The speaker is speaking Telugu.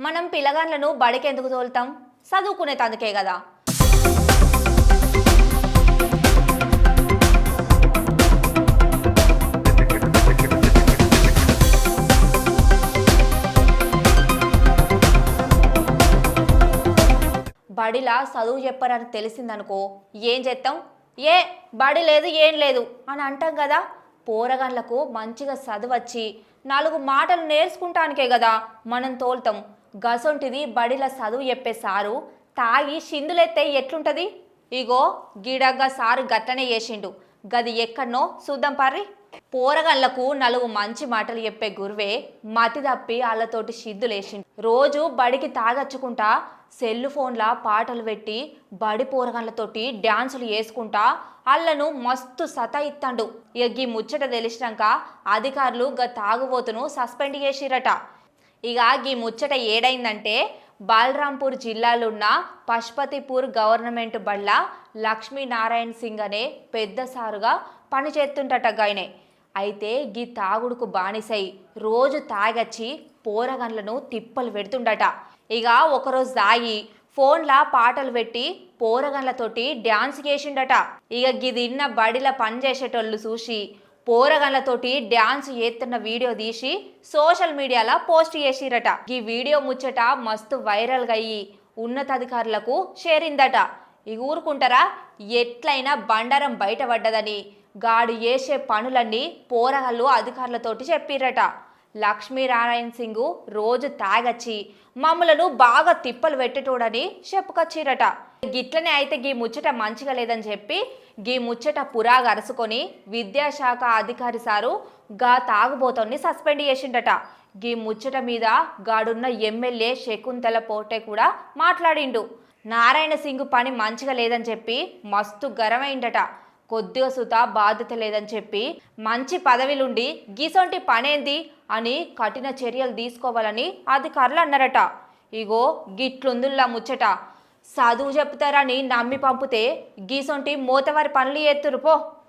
మనం పిల్లగాండ్లను బడికి ఎందుకు తోలుతాం? చదువుకునే తందుకే కదా బడిలా చదువు చెప్పరని తెలిసిందనుకో ఏం చేస్తాం ఏ బడి లేదు ఏం లేదు అని అంటాం కదా పోరగాన్లకు మంచిగా చదువచ్చి నాలుగు మాటలు నేర్చుకుంటానికే కదా మనం తోలుతాం. గసొంటిది బడిల చదువు చెప్పే సారు తాగి షిందులెత్తే ఎట్లుంటది? ఇగో గిడగ్గా సారు గట్లనే చేసిండు. గది ఎక్కడనో చూద్దాం పర్రి. పోరగళ్ళకు నలుగు మంచి మాటలు చెప్పే గురువే మతి తప్పి వాళ్ళతోటి సిద్దులేసిండు రోజు బడికి తాగచ్చుకుంటా సెల్ ఫోన్ల పాటలు పెట్టి బడి పోరగన్లతోటి డ్యాన్సులు వేసుకుంటా అల్లను మస్తు సతాయిత్తండు. ఇక గీ ముచ్చట తెలిసినాక అధికారులు గ తాగుబోతును సస్పెండ్ చేసిరట. ఇక ఈ ముచ్చట ఏడైందంటే బాలరాంపూర్ జిల్లాలున్న పశుపతిపూర్ గవర్నమెంట్ బళ్ళ లక్ష్మీనారాయణ సింగ్ అనే పెద్ద సారుగా పనిచేస్తుంటట గాయనే అయితే గీ తాగుడుకు బానిసై రోజు తాగచ్చి పోరగన్లను తిప్పలు పెడుతుండట. ఇక ఒకరోజు తాగి ఫోన్లా పాటలు పెట్టి పోరగన్లతోటి డ్యాన్స్ చేసిండట. ఇక గిదిన్న బడిల పనిచేసేటోళ్ళు చూసి పోరగాళ్ళతోటి డ్యాన్స్ చేస్తున్న వీడియో తీసి సోషల్ మీడియాలో పోస్ట్ చేసిరట. ఈ వీడియో ముచ్చట మస్తు వైరల్గా అయ్యి ఉన్నతాధికారులకు చేరిందట. ఈ ఊరుకుంటారా? ఎట్లయినా బండారం బయటపడ్డదని గాడు చేసే పనులన్నీ పోరగాళ్ళు అధికారులతోటి చెప్పిరట. లక్ష్మీనారాయణ సింగ్ రోజు తాగచ్చి మమ్మలను బాగా తిప్పలు పెట్టేటోడని చెప్పుకొచ్చిరట. గిట్లనే అయితే గీ ముచ్చట మంచిగా లేదని చెప్పి గీ ముచ్చట పురా అరుసుకొని విద్యాశాఖ అధికారి సారు గా తాగుబోతోని సస్పెండ్ చేసిండట. గీ ముచ్చట మీద గాడున్న ఎమ్మెల్యే శకుంతల పోటే కూడా మాట్లాడిండు. నారాయణ సింగ్ పని మంచిగా లేదని చెప్పి మస్తు గరమైందట కొద్దిగా సుత బాధ్యత లేదని చెప్పి మంచి పదవిలుండి గీసొంటి పనేంది అని కఠిన చర్యలు తీసుకోవాలని అధికారులు అన్నారట. ఇగో గిట్లుందుల్లా ముచ్చట. చదువు చెప్తారని నమ్మి పంపితే గీసొంటి మోతవారి పనులు ఎత్తురు పో.